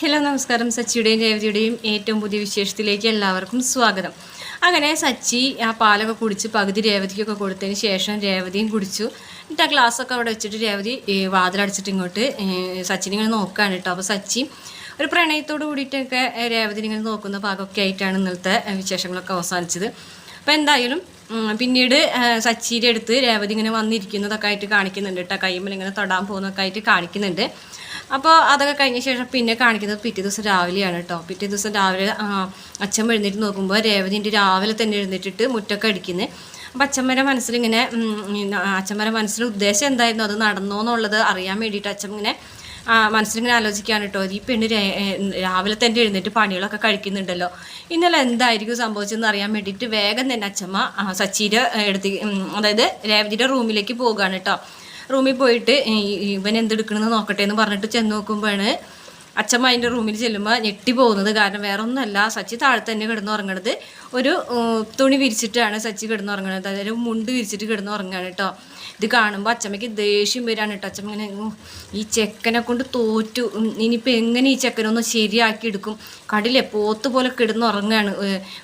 Hello നമസ്കാരം. സച്ചിയുടെയും രേവതിയുടെയും ഏറ്റവും പുതിയ വിശേഷത്തിലേക്ക് എല്ലാവർക്കും സ്വാഗതം. അങ്ങനെ സച്ചി ആ പാലൊക്കെ കുടിച്ച് പകുതി രേവതിക്കൊക്കെ കൊടുത്തതിന് ശേഷം രേവതിയും കുടിച്ചു. എന്നിട്ട് ആ ഗ്ലാസ്സൊക്കെ അവിടെ വെച്ചിട്ട് രേവതി വാതിലടിച്ചിട്ട് ഇങ്ങോട്ട് സച്ചിനെ ഇങ്ങനെ നോക്കുകയാണ് കേട്ടോ. അപ്പോൾ സച്ചി ഒരു പ്രണയത്തോട് കൂടിയിട്ടൊക്കെ രേവതി ഇങ്ങനെ നോക്കുന്ന ഭാഗമൊക്കെ ആയിട്ടാണ് ഇന്നലത്തെ വിശേഷങ്ങളൊക്കെ അവസാനിച്ചത്. അപ്പോൾ എന്തായാലും പിന്നീട് സച്ചിയുടെ അടുത്ത് രേവതി ഇങ്ങനെ വന്നിരിക്കുന്നതൊക്കെ ആയിട്ട് കാണിക്കുന്നുണ്ട് കേട്ടോ. കയ്യുമ്പോൾ ഇങ്ങനെ തൊടാൻ പോകുന്നതൊക്കെ ആയിട്ട് കാണിക്കുന്നുണ്ട്. അപ്പോൾ അതൊക്കെ കഴിഞ്ഞ ശേഷം പിന്നെ കാണിക്കുന്നത് പിറ്റേ ദിവസം രാവിലെയാണ് കേട്ടോ പിറ്റേ ദിവസം രാവിലെ അച്ഛൻ എഴുന്നേറ്റ് നോക്കുമ്പോൾ രേവതിന്റെ രാവിലെ തന്നെ എഴുന്നേറ്റിട്ട് മുറ്റൊക്കെ അടിക്കുന്നത് അപ്പം അച്ഛമ്മയുടെ മനസ്സിലിങ്ങനെ അച്ഛമ്മയുടെ മനസ്സിൽ ഉദ്ദേശം എന്തായിരുന്നു? അത് നടന്നോ എന്നുള്ളത് അറിയാൻ വേണ്ടിയിട്ട് അച്ഛൻ ഇങ്ങനെ മനസ്സിലിങ്ങനെ ആലോചിക്കുകയാണ് കേട്ടോ ഈ പെണ്ണ് രാവിലെ തന്നെ എഴുന്നേറ്റ് പണികളൊക്കെ കഴിക്കുന്നുണ്ടല്ലോ. ഇന്നലെ എന്തായിരിക്കും സംഭവിച്ചതെന്ന് അറിയാൻ വേണ്ടിയിട്ട് വേഗം തന്നെ അച്ഛമ്മ സച്ചിയുടെ എടുത്ത് അതായത് രേവതിയുടെ റൂമിലേക്ക് പോകുകയാണ് കേട്ടോ റൂമിൽ പോയിട്ട് ഇവൻ എന്തെടുക്കണമെന്ന് നോക്കട്ടെ എന്ന് പറഞ്ഞിട്ട് ചെന്ന് നോക്കുമ്പോഴാണ് അച്ഛമ്മ അതിന്റെ റൂമിൽ ചെല്ലുമ്പോൾ ഞെട്ടി പോകുന്നത്. കാരണം വേറെ ഒന്നുമല്ല സച്ചി താഴെ തന്നെ കിടന്നുറങ്ങണത് ഒരു തുണി വിരിച്ചിട്ടാണ് സച്ചി കിടന്നുറങ്ങണത് അതായത് മുണ്ട് വിരിച്ചിട്ട് കിടന്ന് ഉറങ്ങുകയാണ് കേട്ടോ ഇത് കാണുമ്പോൾ അച്ഛമ്മയ്ക്ക് ദേഷ്യം വരാണ് കേട്ടോ അച്ഛമ്മ ഇങ്ങനെ ഈ ചെക്കനെ കൊണ്ട് തോറ്റു. ഇനിയിപ്പോൾ എങ്ങനെ ഈ ചെക്കനൊന്ന് ശരിയാക്കി എടുക്കും? കടിലെ പോത്ത് പോലെ കിടന്ന് ഉറങ്ങുകയാണ്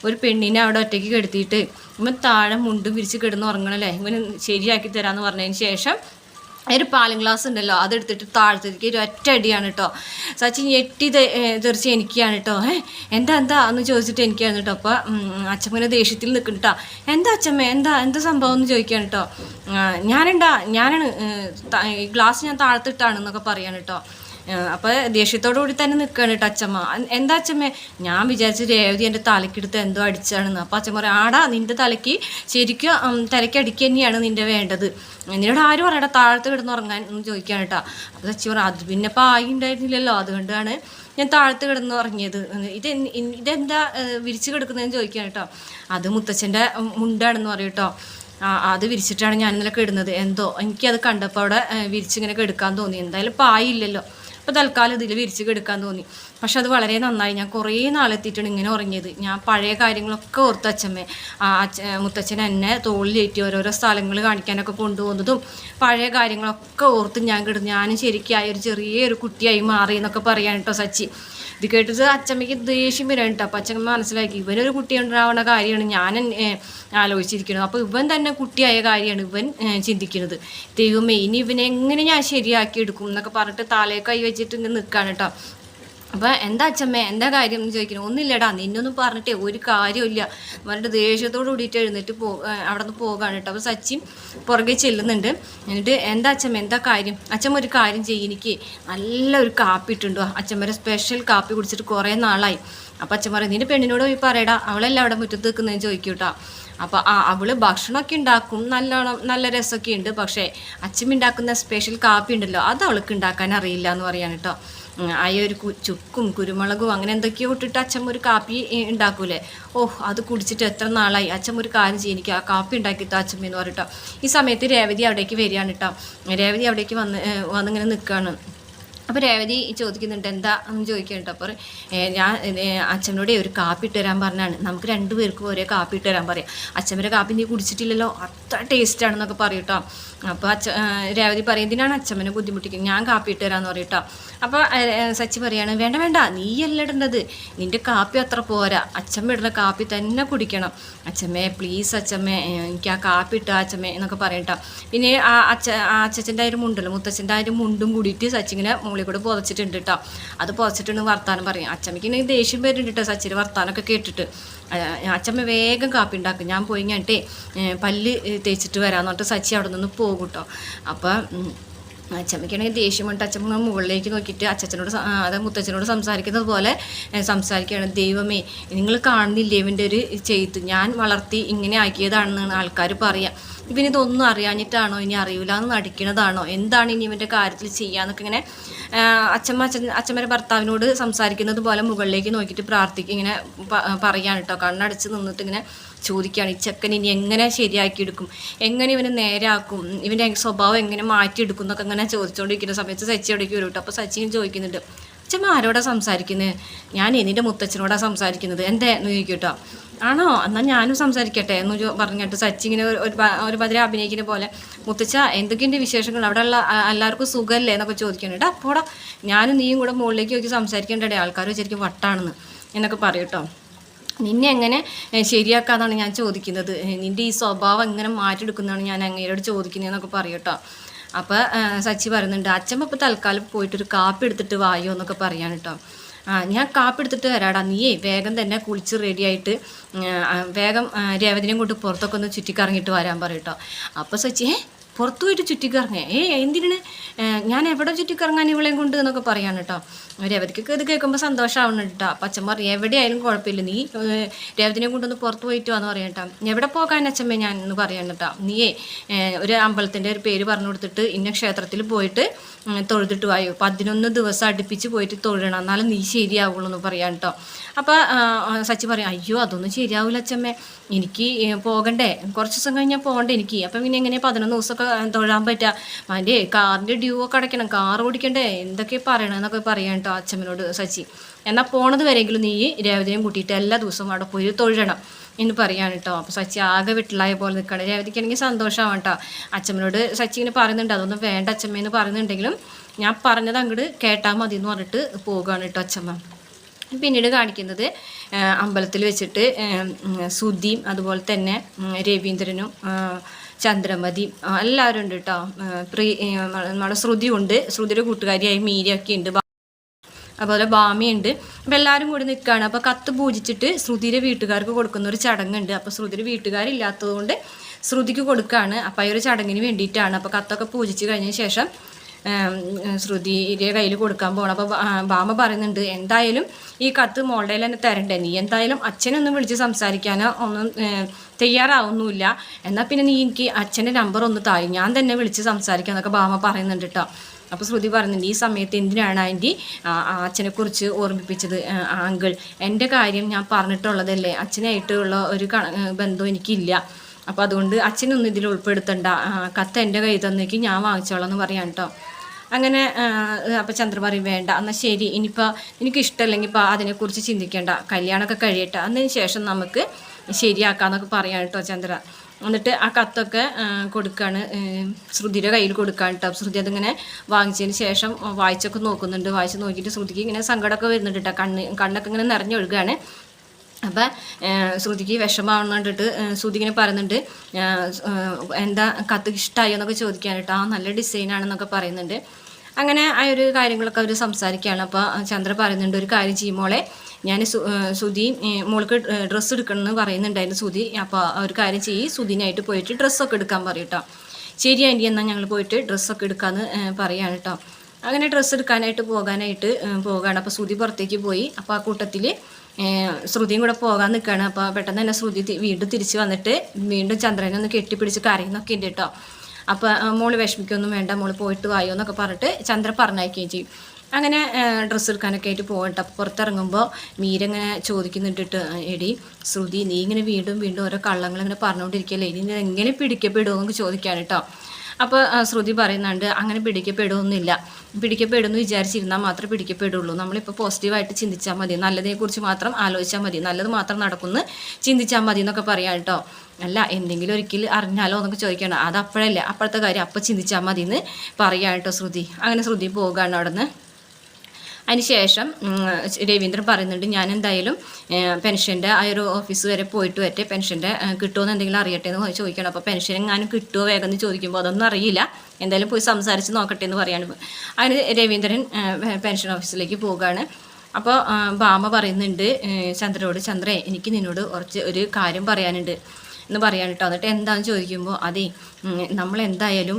ഒരു പെണ്ണിനെ അവിടെ ഒറ്റയ്ക്ക് കെടുത്തിയിട്ട്. ഇവൻ താഴെ മുണ്ടും വിരിച്ച് കിടന്നുറങ്ങണല്ലേ ഇവന് ശരിയാക്കി തരാമെന്ന് പറഞ്ഞതിന് ശേഷം ഒരു പാലും ഗ്ലാസ് ഉണ്ടല്ലോ അതെടുത്തിട്ട് താഴത്തേക്ക് ഒരു ഒറ്റ അടിയാണ് കേട്ടോ സച്ചിൻ ഞെട്ടി തെറിച്ച് എനിക്കാണ് കേട്ടോ ഏ എന്താ എന്താ എന്ന് ചോദിച്ചിട്ട് എനിക്കാണ് കേട്ടോ അപ്പോൾ അച്ഛമ്മനെ ദേഷ്യത്തിൽ നിൽക്കുന്നുട്ടോ എന്താ അച്ഛമ്മ എന്താ എന്താ സംഭവം എന്ന് ചോദിക്കുകയാണ് കേട്ടോ ഞാനുണ്ടാ ഞാനാണ് ഗ്ലാസ് ഞാൻ താഴത്തിട്ടാണെന്നൊക്കെ പറയാണ് കേട്ടോ അപ്പോൾ ദേഷ്യത്തോടു കൂടി തന്നെ നിൽക്കുകയാണ് കേട്ടോ അച്ഛമ്മ എന്താ അച്ഛമ്മേ ഞാൻ വിചാരിച്ചു രേവതി എന്റെ തലക്കെടുത്ത് എന്തോ അടിച്ചാണെന്ന്. അപ്പോൾ അച്ഛൻ പറയാം ആടാ നിന്റെ തലയ്ക്ക് ശരിക്കും തലയ്ക്ക് അടിക്കുക തന്നെയാണ് നിന്റെ വേണ്ടത്. നിന്നോട് ആരും പറയടാ താഴത്ത് കിടന്നുറങ്ങാൻ എന്ന് ചോദിക്കുകയാണ് കേട്ടോ അപ്പോൾ അച്ഛൻ പറയും അത് പിന്നെ ഇപ്പോൾ ആയി ഉണ്ടായിരുന്നില്ലല്ലോ അതുകൊണ്ടാണ് ഞാൻ താഴത്ത് കിടന്ന് ഉറങ്ങിയത്. ഇത് ഇതെന്താ വിരിച്ച് കിടക്കുന്നതെന്ന് ചോദിക്കുകയാണ് കേട്ടോ അത് മുത്തച്ഛന്റെ മുണ്ടാണെന്ന് പറയും കേട്ടോ അത് വിരിച്ചിട്ടാണ് ഞാൻ ഇന്നലെ കിടുന്നത്. എന്തോ എനിക്കത് കണ്ടപ്പോൾ അവിടെ വിരിച്ചിങ്ങനെ കിടക്കാൻ തോന്നി. എന്തായാലും പായില്ലല്ലോ അപ്പോൾ തൽക്കാലം ഇതിൽ വിരിച്ച് കെടുക്കാൻ തോന്നി. പക്ഷെ അത് വളരെ നന്നായി. ഞാൻ കുറേ നാളെത്തിയിട്ടാണ് ഇങ്ങനെ ഉറങ്ങിയത്. ഞാൻ പഴയ കാര്യങ്ങളൊക്കെ ഓർത്ത് അച്ഛമ്മേ. ആ അച്ഛ മുത്തച്ഛൻ എന്നെ തോളിലേറ്റി ഓരോരോ സ്ഥലങ്ങൾ കാണിക്കാനൊക്കെ കൊണ്ടുപോകുന്നതും പഴയ കാര്യങ്ങളൊക്കെ ഓർത്ത് ഞാൻ കിടന്നു ഞാനും ശരിക്കായ ഒരു ചെറിയൊരു കുട്ടിയായി മാറി എന്നൊക്കെ പറയാൻ കേട്ടോ സച്ചി. ഇത് കേട്ടിട്ട് അച്ചമ്മയ്ക്ക് ദേഷ്യം വരാൻ കേട്ടോ അപ്പം അച്ഛമ്മ മനസ്സിലാക്കി ഇവനൊരു കുട്ടി ഉണ്ടാവുന്ന കാര്യമാണ് ഞാൻ ആലോചിച്ചിരിക്കുന്നത് അപ്പോൾ ഇവൻ തന്നെ കുട്ടിയായ കാര്യമാണ് ഇവൻ ചിന്തിക്കുന്നത്. ദൈവമേ ഇനി ഇവനെ എങ്ങനെ ഞാൻ ശരിയാക്കി എടുക്കും എന്നൊക്കെ പറഞ്ഞിട്ട് താലേക്കായി വെച്ചിട്ട് ഇങ്ങനെ നിൽക്കുകയാണ് കേട്ടോ. അപ്പോൾ എന്താ അച്ഛമ്മേ? എന്താ കാര്യം എന്ന് ചോദിക്കണം ഒന്നില്ലടാ നിന്നൊന്നും പറഞ്ഞിട്ടേ ഒരു കാര്യമില്ല എന്നിട്ട് ദേഷ്യത്തോട് കൂടിയിട്ട് എഴുന്നിട്ട് പോ അവിടെ നിന്ന് പോകാണ് കേട്ടോ. അപ്പോൾ സച്ചിൻ പുറകെ ചെല്ലുന്നുണ്ട്. എന്നിട്ട് എന്താ അച്ഛമ്മ? എന്താ കാര്യം? അച്ഛമ്മ ഒരു കാര്യം ചെയ്യും എനിക്ക്. നല്ലൊരു കാപ്പി ഇട്ടുണ്ടോ അച്ഛമ്മയുടെ സ്പെഷ്യൽ കാപ്പി കുടിച്ചിട്ട് കുറേ നാളായി. അപ്പോൾ അച്ഛൻ പറയും നിന്റെ പെണ്ണിനോട് പോയി പറയടാ. അവളല്ല അവിടെ മുറ്റത്ത് നിൽക്കുന്നതെന്ന് ചോദിക്കും കേട്ടോ. അപ്പോൾ ആ അവൾ ഭക്ഷണമൊക്കെ ഉണ്ടാക്കും. നല്ലോണം നല്ല രസമൊക്കെ ഉണ്ട്. പക്ഷേ അച്ഛമ്മ ഉണ്ടാക്കുന്ന സ്പെഷ്യൽ കാപ്പി ഉണ്ടല്ലോ അത് അവൾക്ക് ഉണ്ടാക്കാൻ അറിയില്ല എന്ന് പറയാൻ കേട്ടോ. ആ ഒരു ചുക്കും കുരുമുളകും അങ്ങനെ എന്തൊക്കെയോ ഇട്ടിട്ട് അച്ഛൻ ഒരു കാപ്പി ഉണ്ടാക്കൂലേ? ഓഹ് അത് കുടിച്ചിട്ട് എത്ര നാളായി? അച്ഛൻ ഒരു കാര്യം ചെയ്യും എനിക്ക് ആ കാപ്പി ഉണ്ടാക്കിയിട്ട് അച്ഛമ്മ എന്ന് പറയട്ടോ ഈ സമയത്ത് രേവതി അവിടേക്ക് വരികയാണ് കേട്ടോ രേവതി അവിടേക്ക് വന്ന് വന്നിങ്ങനെ നിൽക്കുകയാണ് അപ്പോൾ രേവതി ചോദിക്കുന്നുണ്ട് എന്താ? എന്ന് ചോദിക്കുന്നുണ്ട്. അപ്പോൾ ഞാൻ അച്ഛനോട് ഒരു കാപ്പി ഇട്ട് തരാൻ പറഞ്ഞാണ്. നമുക്ക് രണ്ടുപേർക്കും ഒരേ കാപ്പി ഇട്ട് തരാൻ പറയാം. അച്ഛന്റെ കാപ്പി നീ കുടിച്ചിട്ടില്ലല്ലോ? അത്ര ടേസ്റ്റ് ആണെന്നൊക്കെ പറയും കേട്ടോ അപ്പോൾ അച്ഛ രേവതി പറയും എന്തിനാണ് അച്ഛമ്മനെ ബുദ്ധിമുട്ടിക്കുന്നത് ഞാൻ കാപ്പി ഇട്ട് തരാമെന്ന് പറയും കേട്ടോ അപ്പോൾ സച്ചി പറയാണ് വേണ്ട വേണ്ട നീയല്ല ഇടേണ്ടത്. നിന്റെ കാപ്പി അത്ര പോരാ. അച്ഛമ്മ ഇടുന്ന കാപ്പി തന്നെ കുടിക്കണം. അച്ഛമ്മേ പ്ലീസ് അച്ഛമ്മേ എനിക്ക് ആ കാപ്പി ഇട്ടാ അച്ഛമ്മേ എന്നൊക്കെ പറയും പിന്നെ ആ അച്ഛ ആ അച്ഛന്റെ ആ ഒരു മുണ്ടല്ലോ മുത്തച്ഛന്റെ ആ ഒരു മുണ്ടും കൂടിയിട്ട് സച്ചിങ്ങനെ മുകളിൽ കൂടെ പുതച്ചിട്ടുണ്ട് കേട്ടോ അത് പുതച്ചിട്ടുണ്ട് വർത്താനം പറയും. അച്ചമ്മയ്ക്ക് ഇങ്ങനെ ദേഷ്യം വരുന്നുണ്ട് കേട്ടോ സച്ചിരി വർത്താനമൊക്കെ കേട്ടിട്ട്. അച്ചമ്മ വേഗം കാപ്പി ഉണ്ടാക്കും. ഞാൻ പോയി കഴിഞ്ഞിട്ടേ പല്ല് തേച്ചിട്ട് വരാമെന്ന് പറഞ്ഞിട്ട് സച്ചി അവിടെ നിന്ന് പോകും കേട്ടോ അപ്പം അച്ചമ്മയ്ക്കാണെങ്കിൽ ദേഷ്യം കൊണ്ട് അച്ചമ്മ മുകളിലേക്ക് നോക്കിയിട്ട് അച്ഛനോട് അതായത് മുത്തച്ഛനോട് സംസാരിക്കുന്നത് പോലെ സംസാരിക്കുകയാണ്. ദൈവമേ നിങ്ങൾ കാണുന്നില്ലേ ഇവന്റെ ഒരു ചെയ്ത് ഞാൻ വളർത്തി ഇങ്ങനെ ആക്കിയതാണെന്നാണ് ആൾക്കാർ പറയാം. ഇവനിതൊന്നും അറിയാഞ്ഞിട്ടാണോ ഇനി അറിയില്ല എന്ന് നടിക്കണതാണോ? എന്താണ് ഇനി ഇവന്റെ കാര്യത്തിൽ ചെയ്യാന്നൊക്കെ ഇങ്ങനെ അച്ഛമ്മ അച്ഛൻ അച്ഛമ്മയുടെ ഭർത്താവിനോട് സംസാരിക്കുന്നത് പോലെ മുകളിലേക്ക് നോക്കിയിട്ട് പ്രാർത്ഥിക്കുക ഇങ്ങനെ പറയാണ് കേട്ടോ. കണ്ണടച്ച് നിന്നിട്ട് ഇങ്ങനെ ചോദിക്കുകയാണ് ഈ ചെക്കൻ ഇനി എങ്ങനെ ശരിയാക്കിയെടുക്കും? എങ്ങനെ ഇവനെ നേരാക്കും ഇവന്റെ സ്വഭാവം എങ്ങനെ മാറ്റിയെടുക്കും? എന്നൊക്കെ ഇങ്ങനെ ചോദിച്ചുകൊണ്ടിരിക്കുന്ന സമയത്ത് സച്ചി വരും കേട്ടോ. അപ്പോൾ സച്ചിൻ ചോദിക്കുന്നുണ്ട്. അച്ഛമ്മ ആരോടാ സംസാരിക്കുന്നത് ഞാൻ നിന്റെ മുത്തച്ഛനോടാണ് സംസാരിക്കുന്നത്. എന്റെ എന്ന് ചോദിക്കട്ടോ? കേട്ടോ ആണോ? എന്നാൽ ഞാനും സംസാരിക്കട്ടെ എന്ന് പറഞ്ഞിട്ട് സച്ചി ഇങ്ങനെ ഒരു ഒരു പതിരെ അഭിനയിക്കുന്ന പോലെ മുത്തച്ഛ എന്തൊക്കെയുണ്ട് വിശേഷങ്ങൾ? അവിടെ ഉള്ള എല്ലാവർക്കും സുഖമല്ലേ എന്നൊക്കെ ചോദിക്കുന്നുണ്ട്. അപ്പോടാ ഞാനും നീയും കൂടെ മുകളിലേക്ക് നോക്കി സംസാരിക്കേണ്ടേ ആൾക്കാർ വിചാരിക്കും വട്ടാണെന്ന്. എന്നൊക്കെ പറയും കേട്ടോ. നിന്നെ എങ്ങനെ ശരിയാക്കാന്നാണ് ഞാൻ ചോദിക്കുന്നത്. നിന്റെ ഈ സ്വഭാവം എങ്ങനെ മാറ്റിയെടുക്കുന്നതാണ് ഞാൻ അങ്ങേരോട് ചോദിക്കുന്നതെന്നൊക്കെ പറയും കേട്ടോ. അപ്പോൾ സച്ചി പറയുന്നുണ്ട് അച്ഛമ്മ ഇപ്പോൾ തൽക്കാലം പോയിട്ടൊരു കാപ്പി എടുത്തിട്ട് വായോ എന്നൊക്കെ പറയാൻ കേട്ടോ ആ ഞാൻ കാപ്പി എടുത്തിട്ട് വരാടാ നീയേ വേഗം തന്നെ കുളിച്ച് റെഡിയായിട്ട് വേഗം രേവതിനെയും കൊണ്ട് പുറത്തൊക്കെ ഒന്ന് ചുറ്റിക്കറങ്ങിയിട്ട് വരാൻ പറയട്ടോ അപ്പൊ അപ്പോൾ സച്ചി പുറത്തു പോയിട്ട് ചുറ്റിക്കറങ്ങേ. ഏ എന്തിനാണ്? ഞാൻ എവിടെ ചുറ്റിക്കറങ്ങാൻ ഇവളെയും കൊണ്ട് എന്നൊക്കെ പറയാണ് കേട്ടോ രേവതിക്കൊക്കെ ഇത് കേൾക്കുമ്പോൾ സന്തോഷമാവുന്നുണ്ട് കേട്ടോ അപ്പം അച്ഛൻ പറയും എവിടെയായാലും കുഴപ്പമില്ല. നീ രവതിനെ കൊണ്ടൊന്ന് പുറത്ത് പോയിട്ട് വന്ന് പറയാം കേട്ടോ എവിടെ പോകാൻ അച്ഛമ്മേ ഞാൻ? എന്ന് പറയാൻ കേട്ടോ നീയേ ഒരു അമ്പലത്തിന്റെ ഒരു പേര് പറഞ്ഞു കൊടുത്തിട്ട് ഇന്ന ക്ഷേത്രത്തിൽ പോയിട്ട് തൊഴുതിട്ട് വായോ? പതിനൊന്ന് ദിവസം അടുപ്പിച്ച് പോയിട്ട് തൊഴണം. എന്നാലും നീ ശരിയാവുള്ളൂ എന്ന് പറയാം കേട്ടോ അപ്പോൾ സച്ചി പറയും അയ്യോ അതൊന്നും ശരിയാവില്ല അച്ഛമ്മേ. എനിക്ക് പോകണ്ടേ. കുറച്ച് ദിവസം കഴിഞ്ഞാൽ പോകണ്ടേ എനിക്ക്. അപ്പം പിന്നെ എങ്ങനെ പതിനൊന്ന് ദിവസമൊക്കെ തൊഴാൻ പറ്റുക അതിന്റെ കാറിന്റെ ഡ്യൂ ഒക്കെ അടയ്ക്കണം. കാർ ഓടിക്കണ്ടേ? എന്തൊക്കെ പറയണമെന്നൊക്കെ പറയാൻ കേട്ടോ അച്ഛമ്മനോട് സച്ചി. എന്നാൽ പോണത് വരെയെങ്കിലും നീ രേവതിനെയും കൂട്ടിയിട്ട് എല്ലാ ദിവസവും അവിടെ പോയി തൊഴണം. എന്ന് പറയാണ് കേട്ടോ അപ്പോൾ സച്ചി ആകെ വിട്ടിലായ പോലെ നിൽക്കണം രേവതിക്കാണെങ്കിൽ സന്തോഷമാണ് കേട്ടോ അച്ഛമ്മനോട് സച്ചി ഇങ്ങനെ പറയുന്നുണ്ട്. അതൊന്നും വേണ്ട അച്ഛമ്മ എന്ന് പറയുന്നുണ്ടെങ്കിലും ഞാൻ പറഞ്ഞത് അങ്ങോട്ട് കേട്ടാൽ മതി എന്ന് പറഞ്ഞിട്ട് പോകുകയാണ് കേട്ടോ അച്ഛമ്മ. പിന്നീട് കാണിക്കുന്നത് അമ്പലത്തിൽ വെച്ചിട്ട് സുധിയും അതുപോലെ തന്നെ രവീന്ദ്രനും ചന്ദ്രമതി എല്ലാവരും ഉണ്ട് കേട്ടോ പ്രീ നമ്മുടെ ശ്രുതി ഉണ്ട്. ശ്രുതിയുടെ കൂട്ടുകാരിയായി മീരയൊക്കെ ഉണ്ട്. അതുപോലെ ബാമിയുണ്ട് അപ്പോൾ എല്ലാവരും കൂടി നിൽക്കുകയാണ് അപ്പോൾ കത്ത് പൂജിച്ചിട്ട് ശ്രുതിയുടെ വീട്ടുകാർക്ക് കൊടുക്കുന്ന ഒരു ചടങ്ങുണ്ട്. അപ്പോൾ ശ്രുതിയുടെ വീട്ടുകാരില്ലാത്തതുകൊണ്ട് ശ്രുതിക്ക് കൊടുക്കുകയാണ് അപ്പോൾ ഈ ഒരു ചടങ്ങിന് വേണ്ടിയിട്ടാണ്. അപ്പോൾ കത്തൊക്കെ പൂജിച്ച് കഴിഞ്ഞ ശേഷം ശ്രുതിയുടെ കയ്യിൽ കൊടുക്കാൻ പോകണം അപ്പോൾ ബാമ പറയുന്നുണ്ട് എന്തായാലും ഈ കത്ത് മോളുടെ തന്നെ തരണ്ടേ? നീ എന്തായാലും അച്ഛനൊന്നും വിളിച്ച് സംസാരിക്കാനോ ഒന്നും തയ്യാറാവുന്നുമില്ല. എന്നാൽ പിന്നെ നീ എനിക്ക് അച്ഛന്റെ നമ്പർ ഒന്ന് തായി. ഞാൻ തന്നെ വിളിച്ച് സംസാരിക്കാം എന്നൊക്കെ ബാമ പറയുന്നുണ്ട് കേട്ടോ അപ്പോൾ ശ്രുതി പറയുന്നുണ്ട് ഈ സമയത്ത് എന്തിനാണ് ആന്റി അച്ഛനെക്കുറിച്ച് ഓർമ്മിപ്പിച്ചത് ആങ്കിൾ? എന്റെ കാര്യം ഞാൻ പറഞ്ഞിട്ടുള്ളതല്ലേ? അച്ഛനായിട്ടുള്ള ഒരു ബന്ധം എനിക്കില്ല. അപ്പോൾ അതുകൊണ്ട് അച്ഛനൊന്നും ഇതിൽ ഉൾപ്പെടുത്തണ്ട. കത്ത് എന്റെ കയ്യിൽ തന്നേക്ക് ഞാൻ വാങ്ങിച്ചോളാം എന്ന് പറയാം കേട്ടോ അങ്ങനെ അപ്പോൾ ചന്ദ്ര പറയും വേണ്ട എന്നാൽ ശരി. ഇനിയിപ്പോൾ എനിക്ക് ഇഷ്ടമല്ലെങ്കിൽ ഇപ്പോൾ അതിനെക്കുറിച്ച് ചിന്തിക്കേണ്ട. കല്യാണമൊക്കെ കഴിയട്ടെ. അതിന് ശേഷം നമുക്ക് ശരിയാക്കാമെന്നൊക്കെ പറയാം കേട്ടോ ചന്ദ്ര എന്നിട്ട് ആ കത്തൊക്കെ കൊടുക്കുകയാണ് ശ്രുതിയുടെ കയ്യിൽ കൊടുക്കാൻ കേട്ടോ ശ്രുതി അതിങ്ങനെ വാങ്ങിച്ചതിന് ശേഷം വായിച്ചൊക്കെ നോക്കുന്നുണ്ട്. വായിച്ച് നോക്കിയിട്ട് ശ്രുതിക്ക് ഇങ്ങനെ സങ്കടമൊക്കെ വരുന്നുണ്ട് കേട്ടോ കണ്ണ് കണ്ണൊക്കെ ഇങ്ങനെ നിറഞ്ഞൊഴുകുകയാണ് അപ്പം ശ്രുതിക്ക് വിഷമാവണം കണ്ടിട്ട് ഏഹ് ശ്രുതി ഇങ്ങനെ പറയുന്നുണ്ട് എന്താ കത്ത് ഇഷ്ടമായോ എന്നൊക്കെ ചോദിക്കാനായിട്ട് ആ നല്ല ഡിസൈനാണെന്നൊക്കെ പറയുന്നുണ്ട്. അങ്ങനെ ആ ഒരു കാര്യങ്ങളൊക്കെ അവർ സംസാരിക്കുകയാണ് അപ്പോൾ ചന്ദ്ര പറയുന്നുണ്ട് ഒരു കാര്യം ചെയ്യും മോളെ ഞാൻ സുധി മോൾക്ക് ഡ്രസ്സ് എടുക്കണമെന്ന് പറയുന്നുണ്ടായിരുന്നു സുധി അപ്പോൾ ഒരു കാര്യം ചെയ്യ് സുധിനായിട്ട് പോയിട്ട് ഡ്രസ്സൊക്കെ എടുക്കാൻ പറയും കേട്ടോ ശരി ആന്റി എന്നാൽ ഞങ്ങൾ പോയിട്ട് ഡ്രസ്സൊക്കെ എടുക്കാമെന്ന് പറയാണ് കേട്ടോ അങ്ങനെ ഡ്രസ്സ് എടുക്കാനായിട്ട് പോകാനായിട്ട് പോകുകയാണ് അപ്പോൾ ശ്രുതി പുറത്തേക്ക് പോയി. അപ്പോൾ ആ കൂട്ടത്തിൽ ശ്രുതിയും കൂടെ പോകാൻ നിൽക്കുകയാണ് അപ്പോൾ പെട്ടെന്ന് തന്നെ ശ്രുതി വീണ്ടും തിരിച്ച് വന്നിട്ട് വീണ്ടും ചന്ദ്രനെ ഒന്ന് കെട്ടിപ്പിടിച്ച് കരയുന്നൊക്കെ ഉണ്ട് കേട്ടോ അപ്പോൾ മോൾ വിഷമിക്കൊന്നും വേണ്ട മോൾ പോയിട്ട് വായോ എന്നൊക്കെ പറഞ്ഞിട്ട് ചന്ദ്ര പറഞ്ഞയക്കുകയും ചെയ്യും. അങ്ങനെ ഡ്രസ്സ് എടുക്കാനൊക്കെ ആയിട്ട് പോകട്ടെ അപ്പോൾ പുറത്തിറങ്ങുമ്പോൾ മീരങ്ങനെ ചോദിക്കുന്നിട്ടിട്ട് എടി ശ്രുതി നീ ഇങ്ങനെ വീണ്ടും വീണ്ടും ഓരോ കള്ളങ്ങൾ ഇങ്ങനെ പറഞ്ഞുകൊണ്ടിരിക്കല്ലേ ഇനി എങ്ങനെ പിടിക്കപ്പെടുമോ എന്ന് ചോദിക്കാൻ കേട്ടോ അപ്പോൾ ശ്രുതി പറയുന്നുണ്ട് അങ്ങനെ പിടിക്കപ്പെടുകയൊന്നുമില്ല പിടിക്കപ്പെടുമെന്ന് വിചാരിച്ചിരുന്നാൽ മാത്രമേ പിടിക്കപ്പെടുള്ളൂ. നമ്മളിപ്പോൾ പോസിറ്റീവായിട്ട് ചിന്തിച്ചാൽ മതി. നല്ലതിനെക്കുറിച്ച് മാത്രം ആലോചിച്ചാൽ മതി. നല്ലത് മാത്രം നടക്കുമെന്ന് ചിന്തിച്ചാൽ മതി എന്നൊക്കെ പറയാം കേട്ടോ അല്ല എന്തെങ്കിലും ഒരിക്കൽ അറിഞ്ഞാലോ എന്നൊക്കെ ചോദിക്കണം. അത് അപ്പോഴല്ലേ അപ്പോഴത്തെ കാര്യം അപ്പോൾ ചിന്തിച്ചാൽ മതി എന്ന് പറയാം കേട്ടോ ശ്രുതി. അങ്ങനെ ശ്രുതി പോവുകയാണ് അവിടെ നിന്ന് അതിനുശേഷം രവീന്ദ്രൻ പറയുന്നുണ്ട് ഞാൻ എന്തായാലും പെൻഷന്റെ ആ ഒരു ഓഫീസ് വരെ പോയിട്ട് വരട്ടെ പെൻഷന്റെ കിട്ടുമോ എന്ന് എന്തെങ്കിലും അറിയട്ടെ എന്ന് ചോദിക്കണം അപ്പോൾ പെൻഷൻ എങ്ങാനും കിട്ടുമോ വേഗം എന്ന് ചോദിക്കുമ്പോൾ അതൊന്നും അറിയില്ല. എന്തായാലും പോയി സംസാരിച്ച് നോക്കട്ടെ എന്ന് പറയാണ്. അങ്ങനെ രവീന്ദ്രൻ പെൻഷൻ ഓഫീസിലേക്ക് പോവുകയാണ്. അപ്പോൾ ബാമ പറയുന്നുണ്ട് ചന്ദ്രനോട് ചന്ദ്രേ എനിക്ക് നിന്നോട് കുറച്ച് ഒരു കാര്യം പറയാനുണ്ട്. എന്ന് പറയാൻ കേട്ടോ എന്നിട്ട് എന്താണെന്ന് ചോദിക്കുമ്പോൾ അതെ നമ്മൾ എന്തായാലും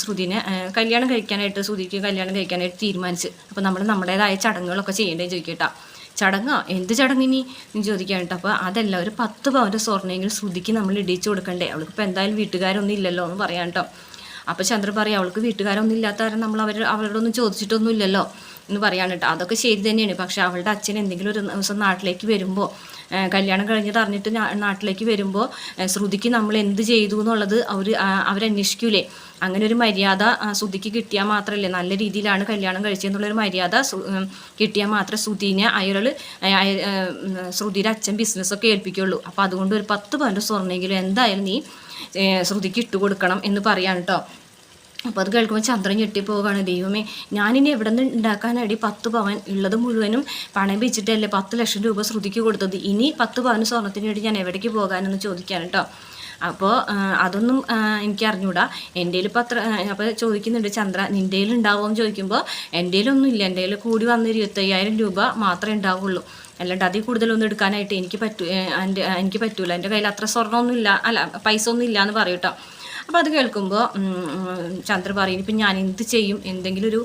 ശ്രുതിനെ കല്യാണം കഴിക്കാനായിട്ട് ശ്രുതിക്ക് കല്യാണം കഴിക്കാനായിട്ട് തീരുമാനിച്ച് അപ്പോൾ നമ്മൾ നമ്മുടേതായ ചടങ്ങുകളൊക്കെ ചെയ്യേണ്ടത് ചോദിക്കട്ടോ ചടങ്ങോ? എന്ത് ചടങ്ങിനി ചോദിക്കാൻ കേട്ടോ. അപ്പോൾ അതല്ല ഒരു പത്ത് പവന്റെ സ്വർണമെങ്കിലും ശ്രുതിക്ക് നമ്മൾ ഇടിച്ചു കൊടുക്കണ്ടേ. അവൾക്ക് ഇപ്പോൾ എന്തായാലും വീട്ടുകാരൊന്നും ഇല്ലല്ലോ എന്ന് പറയാം കേട്ടോ. അപ്പോൾ ചന്ദ്ര പറയും അവൾക്ക് വീട്ടുകാരൊന്നും ഇല്ലാത്ത കാരണം നമ്മൾ അവർ അവരോടൊന്നും ചോദിച്ചിട്ടൊന്നും ഇല്ലല്ലോ. എന്ന് പറയാണ് കേട്ടോ. അതൊക്കെ ശരി തന്നെയാണ്. പക്ഷെ അവളുടെ അച്ഛൻ എന്തെങ്കിലും ഒരു ദിവസം നാട്ടിലേക്ക് വരുമ്പോൾ കല്യാണം കഴിഞ്ഞത് അറിഞ്ഞിട്ട് നാട്ടിലേക്ക് വരുമ്പോൾ ശ്രുതിക്ക് നമ്മൾ എന്ത് ചെയ്തു എന്നുള്ളത് അവർ അവരന്വേഷിക്കൂലേ. അങ്ങനെ ഒരു മര്യാദ ശ്രുതിക്ക് കിട്ടിയാൽ മാത്രമല്ലേ നല്ല രീതിയിലാണ് കല്യാണം കഴിച്ചതെന്നുള്ളൊരു മര്യാദ കിട്ടിയാൽ മാത്രമേ ശ്രുതിനെ അയാൾ ശ്രുതിയുടെ അച്ഛൻ ബിസിനസ്സൊക്കെ ഏൽപ്പിക്കുള്ളൂ. അപ്പോൾ അതുകൊണ്ട് ഒരു പത്ത് പവന്റെ സ്വർണമെങ്കിലും എന്തായാലും നീ ശ്രുതിക്ക് ഇട്ട് കൊടുക്കണം എന്ന് പറയാണ് കേട്ടോ. അപ്പോൾ അത് കേൾക്കുമ്പോൾ ചന്ദ്രൻ ഞെട്ടിപ്പോവുകയാണ്. ദൈവമേ ഞാനിനി എവിടെ നിന്ന് ഉണ്ടാക്കാനടി പത്ത് പവൻ ഉള്ളത് മുഴുവനും പണം വെച്ചിട്ടല്ലേ പത്ത് ലക്ഷം രൂപ ശ്രുതിക്ക് കൊടുത്തത്? ഇനി പത്ത് പവന് സ്വർണത്തിന് വേണ്ടി ഞാൻ എവിടേക്ക് പോകാനെന്ന് ചോദിക്കാൻ കേട്ടോ അപ്പോൾ അതൊന്നും എനിക്ക് അറിഞ്ഞൂടാ. എന്റെ ഇപ്പോൾ അത്ര അപ്പോൾ ചോദിക്കുന്നുണ്ട് ചന്ദ്ര നിന്റെ ഉണ്ടാവുമോ എന്ന് ചോദിക്കുമ്പോൾ എന്റെ ഒന്നും ഇല്ല. എന്റെ കൂടി വന്ന ഇരുപത്തയ്യായിരം രൂപ മാത്രമേ ഉണ്ടാവുള്ളൂ അല്ലാണ്ട് അതിൽ കൂടുതലൊന്നും എടുക്കാനായിട്ട് എനിക്ക് പറ്റൂ എന്റെ എനിക്ക് പറ്റൂല. എന്റെ കയ്യിൽ അത്ര സ്വർണമൊന്നും ഇല്ല അല്ല പൈസ ഒന്നും ഇല്ല എന്ന് പറയും കേട്ടോ അപ്പോൾ അത് കേൾക്കുമ്പോൾ ചന്ദ്ര പറയും ഇപ്പം ഞാൻ എന്ത് ചെയ്യും? എന്തെങ്കിലും ഒരു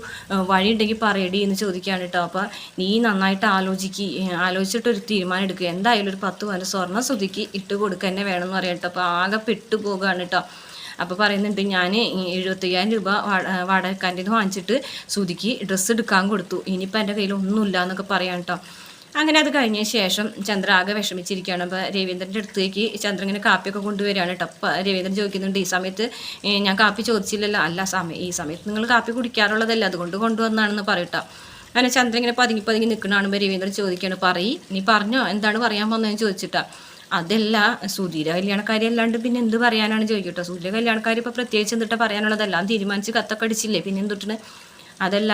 വഴി ഉണ്ടെങ്കിൽ പറയടി എന്ന് ചോദിക്കുകയാണ് കേട്ടോ അപ്പോൾ നീ നന്നായിട്ട് ആലോചിക്ക് ആലോചിച്ചിട്ടൊരു തീരുമാനം എടുക്കുക എന്തായാലും ഒരു പത്ത് പവൻ സ്വർണ ശ്രുതിക്ക് ഇട്ട് കൊടുക്കുക തന്നെ വേണമെന്ന് പറയാം കേട്ടോ അപ്പോൾ ആകെ പെട്ടു പോകുകയാണ് കേട്ടോ അപ്പോൾ പറയുന്നുണ്ട് ഞാൻ എഴുപത്തയ്യായിരം രൂപ വാടകക്കാന്റെ നിന്ന് വാങ്ങിച്ചിട്ട് ശ്രുതിക്ക് ഡ്രസ്സ് എടുക്കാൻ കൊടുത്തു. ഇനിയിപ്പോൾ എന്റെ കയ്യിൽ ഒന്നുമില്ല എന്നൊക്കെ പറയാം കേട്ടോ അങ്ങനെ അത് കഴിഞ്ഞ ശേഷം ചന്ദ്ര ആകെ വിഷമിച്ചിരിക്കുകയാണ്. അപ്പോൾ രവീന്ദ്രന്റെ അടുത്തേക്ക് ചന്ദ്ര ഇങ്ങനെ കാപ്പിയൊക്കെ കൊണ്ടുവരികയാണ് കേട്ടോ. അപ്പോൾ രവീന്ദ്രൻ ചോദിക്കുന്നുണ്ട് ഈ സമയത്ത് ഞാൻ കാപ്പി ചോദിച്ചില്ലല്ലോ? അല്ല സമയം ഈ സമയത്ത് നിങ്ങൾ കാപ്പി കുടിക്കാറുള്ളതല്ല അതുകൊണ്ട് കൊണ്ടുവന്നാണെന്ന് പറയട്ടോ അങ്ങനെ ചന്ദ്ര ഇങ്ങനെ പതുങ്ങി പതുങ്ങി കാണുമ്പോൾ രവീന്ദ്രൻ ചോദിക്കുകയാണ് പറയി നീ പറഞ്ഞോ? എന്താണ് പറയാൻ പോകുന്നതെന്ന് ചോദിച്ചിട്ടാ അതല്ല സുധീര കല്യാണക്കാരി അല്ലാണ്ട് പിന്നെ എന്ത് പറയാനാണ്? ചോദിക്കട്ടോ സുധീര കല്യാണക്കാരി ഇപ്പോൾ പ്രത്യേകിച്ച് എന്തിട്ടാ പറയാനുള്ളതല്ല തീരുമാനിച്ച് കത്തൊക്കെ അടിച്ചില്ലേ പിന്നെ എന്തിട്ടാണ്? അതല്ല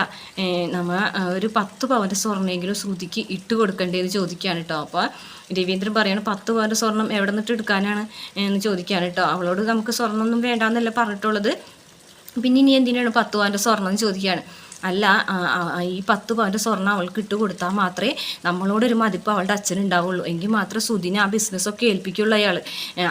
നമ്മൾ നമ്മ ഒരു പത്ത് പവന്റെ സ്വർണമെങ്കിലും ശ്രുതിക്ക് ഇട്ട് കൊടുക്കണ്ടേന്ന് ചോദിക്കുകയാണ് കേട്ടോ അപ്പോൾ രവീന്ദ്രൻ പറയാണ് പത്ത് പവന്റെ സ്വർണം എവിടെ നിന്നിട്ട് എടുക്കാനാണ്? എന്ന് ചോദിക്കുകയാണ് കേട്ടോ അവളോട് നമുക്ക് സ്വർണമൊന്നും വേണ്ടാന്നല്ല പറഞ്ഞിട്ടുള്ളത്. പിന്നെ ഇനി എന്തിനാണ് പത്ത് പവന്റെ സ്വർണം? എന്ന് ചോദിക്കുകയാണ് അല്ല ഈ പത്ത് പവന്റെ സ്വർണം അവൾക്ക് ഇട്ട് കൊടുത്താൽ മാത്രമേ നമ്മളോടൊരു മതിപ്പ് അവളുടെ അച്ഛനുണ്ടാവുള്ളൂ എങ്കിൽ മാത്രമേ സുധിനെ ആ ബിസിനസ്സൊക്കെ ഏൽപ്പിക്കുള്ളൂ അയാൾ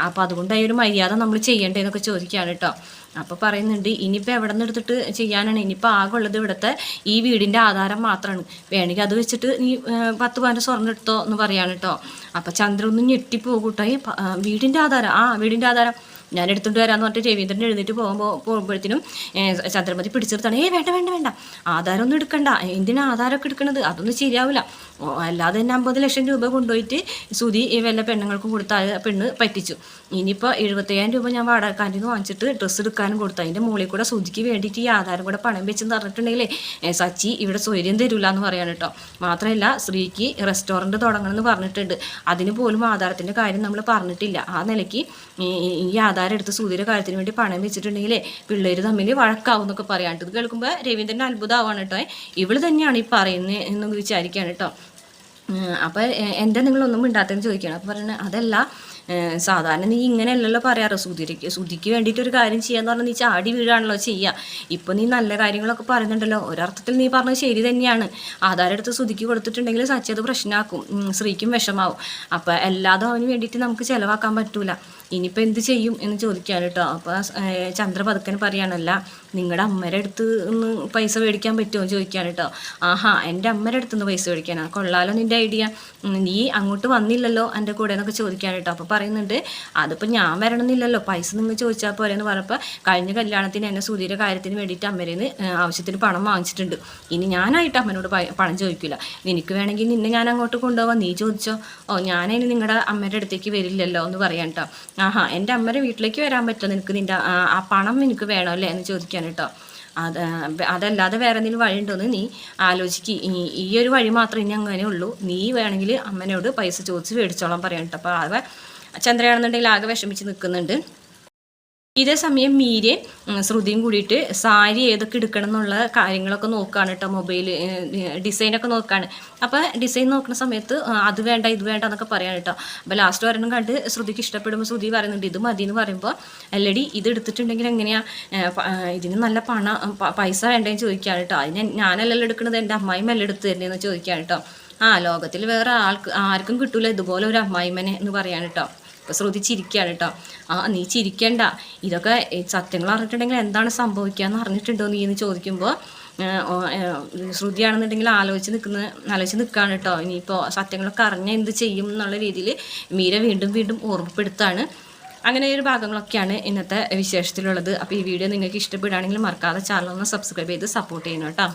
അപ്പോൾ അതുകൊണ്ട് അതിനൊരു ഒരു മര്യാദ നമ്മൾ ചെയ്യേണ്ടതെന്നൊക്കെ ചോദിക്കുകയാണ് കേട്ടോ അപ്പോൾ പറയുന്നുണ്ട് ഇനിയിപ്പോൾ എവിടെ നിന്ന് എടുത്തിട്ട് ചെയ്യാനാണ്? ഇനിയിപ്പോൾ ആകെ ഉള്ളത് ഇവിടുത്തെ ഈ വീടിന്റെ ആധാരം മാത്രമാണ് വേണമെങ്കിൽ അത് വെച്ചിട്ട് നീ പത്ത് പവന്റെ സ്വർണം എടുത്തോ എന്ന് പറയാണ് കേട്ടോ അപ്പോൾ ചന്ദ്രൻ ഒന്ന് ഞെട്ടിപ്പോകൂട്ടോ ഈ വീടിന്റെ ആധാരം ആ വീടിന്റെ ആധാരം. ഞാൻ എടുത്തുകൊണ്ട് വരാമെന്ന് പറഞ്ഞിട്ട് രവീന്ദ്രൻ എഴുന്നേറ്റ് പോകുമ്പോൾ പോകുമ്പോഴത്തേനും ചന്ദ്രമതി പിടിച്ചെടുത്താണ് ഏ വേണ്ട വേണ്ട വേണ്ട. ആധാരമൊന്നും എടുക്കണ്ട. എന്തിനാ ആധാരമൊക്കെ എടുക്കണത്? അതൊന്നും ശരിയാവില്ല. അല്ലാതെ തന്നെ അമ്പത് ലക്ഷം രൂപ കൊണ്ടുപോയിട്ട് സുതി വല്ല പെണ്ണുങ്ങൾക്കും കൊടുത്ത പെണ്ണ് പറ്റിച്ചു. ഇനിയിപ്പോൾ എഴുപത്തയ്യായിരം രൂപ ഞാൻ വാടകക്കാരിൽ നിന്ന് വാങ്ങിച്ചിട്ട് ഡ്രസ്സ് എടുക്കാനും കൊടുത്തു. അതിന്റെ മുകളിൽ കൂടെ സുതിക്ക് വേണ്ടിയിട്ട് ഈ ആധാരം കൂടെ പണം വെച്ചെന്ന് പറഞ്ഞിട്ടുണ്ടെങ്കിൽ സച്ചി ഇവിടെ സ്വൈര്യം തരില്ല എന്ന് പറയാണ് കേട്ടോ. മാത്രമല്ല സ്ത്രീക്ക് റെസ്റ്റോറന്റ് തുടങ്ങണമെന്ന് പറഞ്ഞിട്ടുണ്ട്. അതിന് പോലും ആധാരത്തിന്റെ കാര്യം നമ്മൾ പറഞ്ഞിട്ടില്ല. ആ നിലയ്ക്ക് ഈ ഈ ആധാരം എടുത്ത് സൂര്യ കാര്യത്തിന് വേണ്ടി പണം വെച്ചിട്ടുണ്ടെങ്കിലേ പിള്ളേർ തമ്മിൽ വഴക്കാവും എന്നൊക്കെ പറയാണ്ട് ഇത് കേൾക്കുമ്പോൾ രവീന്ദ്രൻ അത്ഭുതമാവാണ് കേട്ടോ. ഇവൾ തന്നെയാണ് ഈ പറയുന്നത് എന്ന് വിചാരിക്കുകയാണ് കേട്ടോ. അപ്പോൾ എന്താ നിങ്ങളൊന്നും മിണ്ടാത്തെന്ന് ചോദിക്കുകയാണ്. അപ്പോൾ പറയുന്നത് അതല്ല സാധാരണ നീ ഇങ്ങനെയല്ലല്ലോ പറയാറ്. സുധിക്ക് സുധിക്ക് വേണ്ടിയിട്ട് ഒരു കാര്യം ചെയ്യാന്ന് പറഞ്ഞാൽ നീ ചാടി വീഴാണല്ലോ ചെയ്യുക ഇപ്പം നീ നല്ല കാര്യങ്ങളൊക്കെ പറയുന്നുണ്ടല്ലോ. ഒരർത്ഥത്തിൽ നീ പറഞ്ഞത് ശരി തന്നെയാണ്. ആധാരം എടുത്ത് സുധിക്ക് കൊടുത്തിട്ടുണ്ടെങ്കിൽ സച്ചി അത് പ്രശ്നമാക്കും സ്ത്രീക്കും വിഷമാവും. അപ്പം എല്ലാതും അവന് വേണ്ടിയിട്ട് നമുക്ക് ചിലവാക്കാൻ പറ്റൂല. ഇനിയിപ്പോൾ എന്ത് ചെയ്യും എന്ന് ചോദിക്കാൻ കേട്ടോ അപ്പോൾ ചന്ദ്ര പറയാനല്ല നിങ്ങളുടെ അമ്മയുടെ അടുത്ത് നിന്ന് പൈസ മേടിക്കാൻ പറ്റുമോ ചോദിക്കാൻ കേട്ടോ. ആഹാ എന്റെ അമ്മയുടെ അടുത്ത് നിന്ന് പൈസ മേടിക്കാനാ. കൊള്ളാലോ നിന്റെ ഐഡിയ. നീ അങ്ങോട്ട് വന്നില്ലല്ലോ എന്റെ കൂടെ എന്നൊക്കെ ചോദിക്കാൻ കേട്ടോ. അപ്പോൾ പറയുന്നുണ്ട് അതിപ്പോൾ ഞാൻ വരണമെന്നില്ലല്ലോ. പൈസ നിങ്ങൾ ചോദിച്ചാൽ പോരെന്ന് പറഞ്ഞപ്പോൾ കഴിഞ്ഞ കല്യാണത്തിന് എന്നെ സുധീര കാര്യത്തിന് വേണ്ടിയിട്ട് അമ്മേന്ന് ആവശ്യത്തിന് പണം വാങ്ങിച്ചിട്ടുണ്ട്. ഇനി ഞാനായിട്ട് അമ്മനോട് പണം ചോദിക്കില്ല നിനക്ക് വേണമെങ്കിൽ നിന്നെ ഞാൻ അങ്ങോട്ട് കൊണ്ടുപോകാം നീ ചോദിച്ചോ. ഓ ഞാനതിന് നിങ്ങളുടെ അമ്മയുടെ അടുത്തേക്ക് വരില്ലല്ലോ എന്ന് പറയാം കേട്ടോ. ആഹാ എന്റെ അമ്മയുടെ വീട്ടിലേക്ക് വരാൻ പറ്റുമോ നിനക്ക് നിന്റെ ആ പണം നിനക്ക് വേണമല്ലേ എന്ന് എന്ന് ചോദിക്കാൻ കേട്ടോ. അത് അതല്ലാതെ വേറെ എന്തെങ്കിലും വഴിയുണ്ടോയെന്ന് നീ ആലോചിക്ക്. ഈ ഒരു വഴി മാത്രമേ ഇനി അങ്ങനെ ഉള്ളൂ. നീ വേണമെങ്കിൽ അമ്മനോട് പൈസ ചോദിച്ച് മേടിച്ചോളാം പറയാൻ കേട്ടോ. അപ്പോൾ ആകെ ചന്ദ്രയാണെന്നുണ്ടെങ്കിൽ ആകെ വിഷമിച്ച് നിൽക്കുന്നുണ്ട്. ഇതേ സമയം മീരെ ശ്രുതിയും കൂടിയിട്ട് സാരി ഏതൊക്കെ എടുക്കണം എന്നുള്ള കാര്യങ്ങളൊക്കെ നോക്കുകയാണ് കേട്ടോ മൊബൈൽ ഡിസൈനൊക്കെ നോക്കുകയാണ് അപ്പോൾ ഡിസൈൻ നോക്കുന്ന സമയത്ത് അത് വേണ്ട ഇത് വേണ്ട എന്നൊക്കെ പറയാൻ കേട്ടോ അപ്പോൾ ലാസ്റ്റ് ഒരെണ്ണം കണ്ട് ശ്രുതിക്ക് ഇഷ്ടപ്പെടുമ്പോൾ ശ്രുതി പറയുന്നുണ്ട് ഇത് മതി എന്ന് പറയുമ്പോൾ അല്ലടി ഇത് എടുത്തിട്ടുണ്ടെങ്കിൽ എങ്ങനെയാ? ഏ, പ- ആ, ഇതിന് നല്ല പണം പൈസ വേണ്ടതെന്ന് ചോദിക്കുകയാണ് കേട്ടോ അതിന് ഞാനല്ലല്ലോ എടുക്കുന്നത് എന്റെ അമ്മായിമ്മ അല്ല എടുത്ത് തരുന്നതെന്ന് ചോദിക്കുകയാണ് കേട്ടോ ആ ലോകത്തിൽ വേറെ ആൾക്ക് ആർക്കും കിട്ടില്ല ഇതുപോലെ ഒരു അമ്മായിമ്മനെ എന്ന് പറയാൻ കേട്ടോ അപ്പോൾ ശ്രുതി ചിരിക്കുകയാണ് കേട്ടോ. ആ നീ ചിരിക്കണ്ട. ഇതൊക്കെ സത്യങ്ങൾ അറിഞ്ഞിട്ടുണ്ടെങ്കിൽ എന്താണ് സംഭവിക്കുക എന്ന് അറിഞ്ഞിട്ടുണ്ടോ നീ എന്ന് ചോദിക്കുമ്പോൾ ശ്രുതിയാണെന്നുണ്ടെങ്കിൽ ആലോചിച്ച് നിൽക്കുന്ന ആലോചിച്ച് നിൽക്കുകയാണ് കേട്ടോ. ഇനിയിപ്പോൾ സത്യങ്ങളൊക്കെ അറിഞ്ഞ എന്ത് ചെയ്യും എന്നുള്ള രീതിയിൽ മീര വീണ്ടും വീണ്ടും ഓർമ്മപ്പെടുത്താണ്. അങ്ങനെ ഒരു ഭാഗങ്ങളൊക്കെയാണ് ഇന്നത്തെ വിശേഷത്തിലുള്ളത്. അപ്പോൾ ഈ വീഡിയോ നിങ്ങൾക്ക് ഇഷ്ടപ്പെടുകയാണെങ്കിൽ മറക്കാതെ ചാനൽ ഒന്ന് സബ്സ്ക്രൈബ് ചെയ്ത് സപ്പോർട്ട് ചെയ്യണം കേട്ടോ.